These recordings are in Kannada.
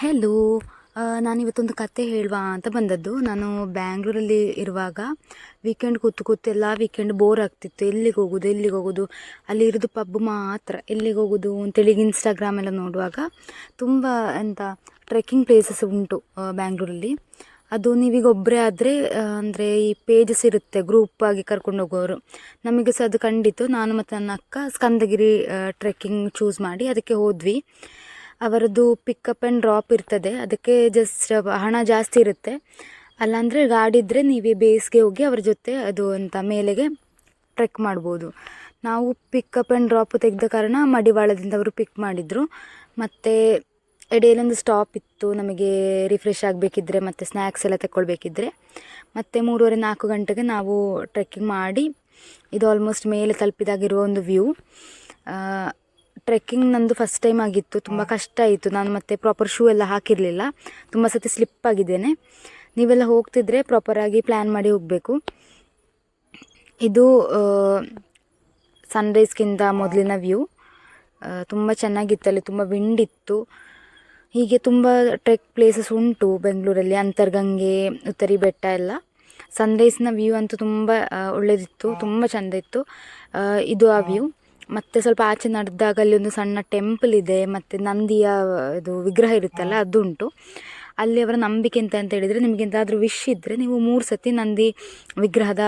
ಹೆಲೋ ನಾನಿವತ್ತೊಂದು ಕತೆ ಹೇಳುವ ಅಂತ ಬಂದದ್ದು. ನಾನು ಬ್ಯಾಂಗ್ಳೂರಲ್ಲಿ ಇರುವಾಗ ವೀಕೆಂಡ್ ಕೂತು ಕೂತು ಎಲ್ಲ ವೀಕೆಂಡ್ ಬೋರ್ ಆಗ್ತಿತ್ತು. ಎಲ್ಲಿಗೆ ಹೋಗೋದು ಎಲ್ಲಿಗೆ ಹೋಗೋದು? ಅಲ್ಲಿ ಇರೋದು ಪಬ್ ಮಾತ್ರ. ಎಲ್ಲಿಗೆ ಹೋಗೋದು ಅಂತೇಳಿ ಇನ್ಸ್ಟಾಗ್ರಾಮ್ ಎಲ್ಲ ನೋಡುವಾಗ ತುಂಬ ಎಂತ ಟ್ರೆಕ್ಕಿಂಗ್ ಪ್ಲೇಸಸ್ ಉಂಟು ಬ್ಯಾಂಗ್ಳೂರಲ್ಲಿ. ಅದು ನೀವೀಗ ಒಬ್ಬರೇ ಆದರೆ ಅಂದರೆ ಈ ಪೇಜಸ್ ಇರುತ್ತೆ ಗ್ರೂಪ್ ಆಗಿ ಕರ್ಕೊಂಡು ಹೋಗೋರು. ನಮಗೆ ಸಹ ಅದು ಕಂಡಿತು ನಾನು ಮತ್ತು ನನ್ನ ಅಕ್ಕ ಸ್ಕಂದಗಿರಿ ಟ್ರೆಕ್ಕಿಂಗ್ ಚೂಸ್ ಮಾಡಿ ಅದಕ್ಕೆ ಹೋದ್ವಿ. ಅವರದ್ದು ಪಿಕಪ್ ಆ್ಯಂಡ್ ಡ್ರಾಪ್ ಇರ್ತದೆ. ಅದಕ್ಕೆ ಜಸ್ಟ್ ಹಣ ಜಾಸ್ತಿ ಇರುತ್ತೆ. ಅಲ್ಲಾಂದರೆ ಗಾಡಿ ಇದ್ದರೆ ನೀವೇ ಬೇಸ್ಗೆ ಹೋಗಿ ಅವ್ರ ಜೊತೆ ಅದು ಅಂತ ಮೇಲೆಗೆ ಟ್ರೆಕ್ ಮಾಡ್ಬೋದು. ನಾವು ಪಿಕಪ್ ಆ್ಯಂಡ್ ಡ್ರಾಪ್ ತೆಗೆದ ಕಾರಣ ಮಡಿವಾಳದಿಂದ ಅವರು ಪಿಕ್ ಮಾಡಿದರು. ಮತ್ತು ಎಡೆಯಲ್ಲೊಂದು ಸ್ಟಾಪ್ ಇತ್ತು, ನಮಗೆ ರಿಫ್ರೆಶ್ ಆಗಬೇಕಿದ್ರೆ, ಮತ್ತು ಸ್ನ್ಯಾಕ್ಸ್ ಎಲ್ಲ ತಗೊಳ್ಬೇಕಿದ್ರೆ ಮತ್ತು ಮೂರುವರೆ ನಾಲ್ಕು ಗಂಟೆಗೆ ನಾವು ಟ್ರೆಕ್ಕಿಂಗ್ ಮಾಡಿ, ಇದು ಆಲ್ಮೋಸ್ಟ್ ಮೇಲೆ ತಲುಪಿದಾಗಿರುವ ಒಂದು ವ್ಯೂ ಟ್ರೆಕ್ಕಿಂಗ್ ನಂದು ಫಸ್ಟ್ ಟೈಮ್ ಆಗಿತ್ತು. ತುಂಬ ಕಷ್ಟ ಆಯಿತು. ನಾನು ಮತ್ತೆ ಪ್ರಾಪರ್ ಶೂ ಎಲ್ಲ ಹಾಕಿರಲಿಲ್ಲ. ತುಂಬ ಸತಿ ಸ್ಲಿಪ್ ಆಗಿದ್ದೇನೆ. ನೀವೆಲ್ಲ ಹೋಗ್ತಿದ್ರೆ ಪ್ರಾಪರಾಗಿ ಪ್ಲ್ಯಾನ್ ಮಾಡಿ ಹೋಗಬೇಕು. ಇದು ಸನ್ರೈಸ್ಗಿಂತ ಮೊದಲಿನ ವ್ಯೂ ತುಂಬ ಚೆನ್ನಾಗಿತ್ತು ಅಲ್ಲಿ. ತುಂಬ ವಿಂಡ್ ಇತ್ತು. ಹೀಗೆ ತುಂಬ ಟ್ರೆಕ್ ಪ್ಲೇಸಸ್ ಉಂಟು ಬೆಂಗಳೂರಲ್ಲಿ. ಅಂತರ್ಗಂಗೆ ಉತ್ತರಿ ಬೆಟ್ಟ ಎಲ್ಲ. ಸನ್ರೈಸ್ನ ವ್ಯೂ ಅಂತೂ ತುಂಬ ಒಳ್ಳೆಯದಿತ್ತು ಒಳ್ಳೆದಿತ್ತು. ತುಂಬ ಚೆಂದ ಇತ್ತು. ಇದು ಆ ವ್ಯೂ ಮತ್ತು ಸ್ವಲ್ಪ ಆಚೆ ನಡೆದಾಗ ಅಲ್ಲಿ ಒಂದು ಸಣ್ಣ ಟೆಂಪಲ್ ಇದೆ ಮತ್ತು ನಂದಿಯ ಇದು ವಿಗ್ರಹ ಇರುತ್ತಲ್ಲ ಅದು ಉಂಟು ಅಲ್ಲಿ ಅವರ ನಂಬಿಕೆ ಎಂತ ಅಂತ ಹೇಳಿದರೆ ನಿಮಗೆ ಎಂತಾದರೂ ವಿಶ್ ಇದ್ದರೆ ನೀವು ಮೂರು ಸತಿ ನಂದಿ ವಿಗ್ರಹದ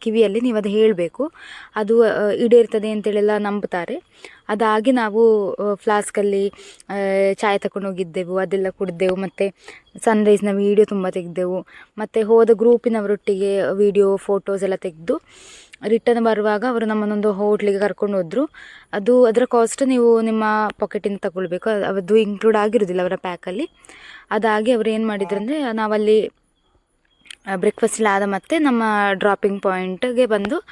ಕಿವಿಯಲ್ಲಿ ನೀವು ಅದು ಹೇಳಬೇಕು. ಅದು ಈಡೇರ್ತದೆ ಅಂತೇಳೆಲ್ಲ ನಂಬುತ್ತಾರೆ ಅದಾಗಿ ನಾವು ಫ್ಲಾಸ್ಕಲ್ಲಿ ಚಾಯ್ ತಗೊಂಡು ಹೋಗಿದ್ದೆವು ಅದೆಲ್ಲ ಕುಡಿದೆವು ಮತ್ತು ಸನ್ರೈಸ್ನ ವೀಡಿಯೋ ತುಂಬ ತೆಗೆದೆವು. ಮತ್ತು ಹೋದ ಗ್ರೂಪಿನವರೊಟ್ಟಿಗೆ ವೀಡಿಯೋ ಫೋಟೋಸ್ ಎಲ್ಲ ತೆಗೆದು ರಿಟರ್ನ್ ಬರುವಾಗ ಅವರು ನಮ್ಮನ್ನೊಂದು ಹೋಟ್ಲಿಗೆ ಕರ್ಕೊಂಡು ಹೋದರು. ಅದು ಅದರ ಕಾಸ್ಟ್ ನೀವು ನಿಮ್ಮ ಪಾಕೆಟಿಂದ ತಗೊಳ್ಬೇಕು. ಅದು- ಇನ್ಕ್ಲೂಡ್ ಆಗಿರೋದಿಲ್ಲ ಅವರ ಪ್ಯಾಕಲ್ಲಿ ಅದಾಗಿ ಅವರು ಏನು ಮಾಡಿದ್ರು ಅಂದರೆ ನಾವಲ್ಲಿ ಬ್ರೇಕ್ಫಾಸ್ಟ್ ಆದ ಮತ್ತೆ ನಮ್ಮ ಡ್ರಾಪಿಂಗ್ ಪಾಯಿಂಟ್ಗೆ ಬಂದು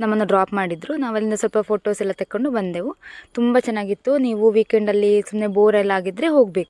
ನಮ್ಮನ್ನು ಡ್ರಾಪ್ ಮಾಡಿದರು. ನಾವಲ್ಲಿಂದ ಸ್ವಲ್ಪ ಫೋಟೋಸ್ ಎಲ್ಲ ತಗೊಂಡು ಬಂದೆವು. ತುಂಬ ಚೆನ್ನಾಗಿತ್ತು. ನೀವು ವೀಕೆಂಡಲ್ಲಿ ಸುಮ್ಮನೆ ಬೋರ್ ಎಲ್ಲ ಆಗಿದ್ದರೆ ಹೋಗಬೇಕು.